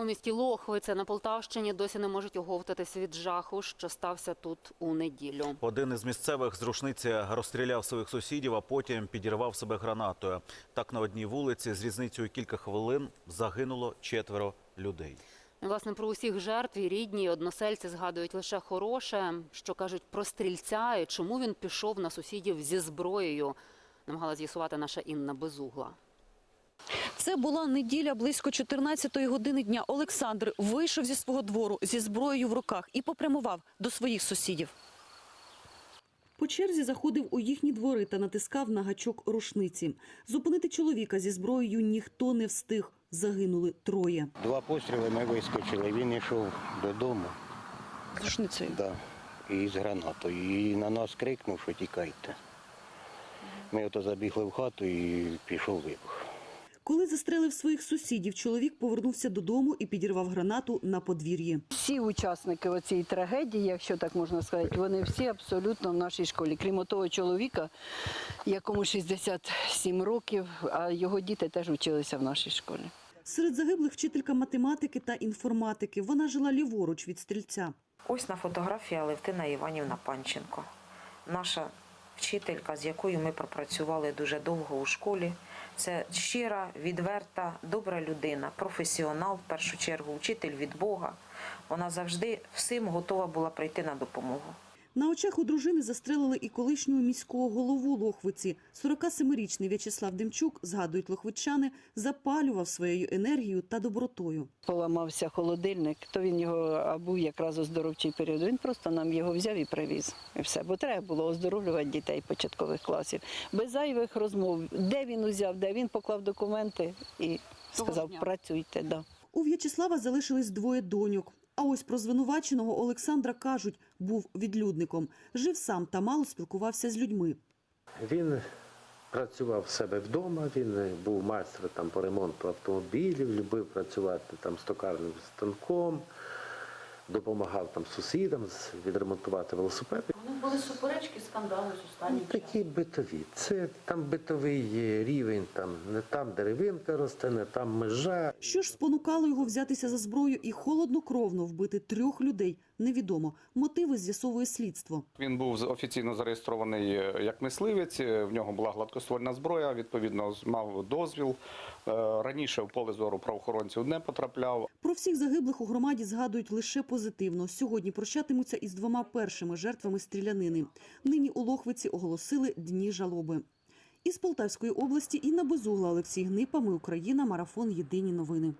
У місті Лохвиця на Полтавщині досі не можуть оговтатися від жаху, що стався тут у неділю. Один із місцевих з рушниці розстріляв своїх сусідів, а потім підірвав себе гранатою. Так на одній вулиці з різницею кілька хвилин загинуло четверо людей. Власне, про усіх жертв і рідні, і односельці згадують лише хороше, що кажуть про стрільця і чому він пішов на сусідів зі зброєю. Намагала з'ясувати наша Інна Безугла. Це була неділя близько 14-ї години дня. Олександр вийшов зі свого двору зі зброєю в руках і попрямував до своїх сусідів. По черзі заходив у їхні двори та натискав на гачок рушниці. Зупинити чоловіка зі зброєю ніхто не встиг. Загинули троє. Два постріли ми вискочили. Він йшов додому З рушницею. да, і з гранатою. І на нас крикнув, що тікайте. Ми ото забігли в хату і пішов вибух. Коли застрелив своїх сусідів, чоловік повернувся додому і підірвав гранату на подвір'ї. Всі учасники цієї трагедії, якщо так можна сказати, вони всі абсолютно в нашій школі. Крім того чоловіка, якому 67 років, а його діти теж вчилися в нашій школі. Серед загиблих вчителька математики та інформатики. Вона жила ліворуч від стрільця. Ось на фотографії Алевтина Іванівна Панченко, наша вчителька, з якою ми пропрацювали дуже довго у школі. Це щира, відверта, добра людина, професіонал в першу чергу, вчитель від Бога. Вона завжди всім готова була прийти на допомогу. На очах у дружини застрелили і колишнього міського голову Лохвиці. 47-річний В'ячеслав Демчук, згадують лохвичани, запалював своєю енергією та добротою. Поламався холодильник, то він його а був якраз оздоровчий період. Він просто нам його взяв і привіз. І все. Бо треба було оздоровлювати дітей початкових класів. Без зайвих розмов. Де він узяв, де він поклав документи і сказав, працюйте. Да. У В'ячеслава залишились двоє доньок. А ось про звинуваченого Олександра кажуть, був відлюдником. Жив сам та мало спілкувався з людьми. Він працював в себе вдома, він був майстром там, по ремонту автомобілів, любив працювати там з токарним станком, допомагав там сусідам відремонтувати велосипеди. У них були суперечки, скандали з останнім Такі битові. Це там битовий є рівень, там не там деревинка росте, не там межа. Що ж спонукало його взятися за зброю і холоднокровно вбити трьох людей, невідомо. Мотиви з'ясовує слідство. Він був офіційно зареєстрований е, як мисливець. е, В нього була гладкоствольна зброя. Відповідно, з- мав дозвіл. Е, Раніше в поле зору правоохоронців не потрапляв. Про всіх загиблих у громаді згадують лише позитивно. Сьогодні прощатимуться із двома першими жертвами стрілянини. Нині у Лохвиці оголосили дні жалоби. Із Полтавської області Інна Безугла, Олексій Гнипа. Ми Україна. Марафон. Єдині новини.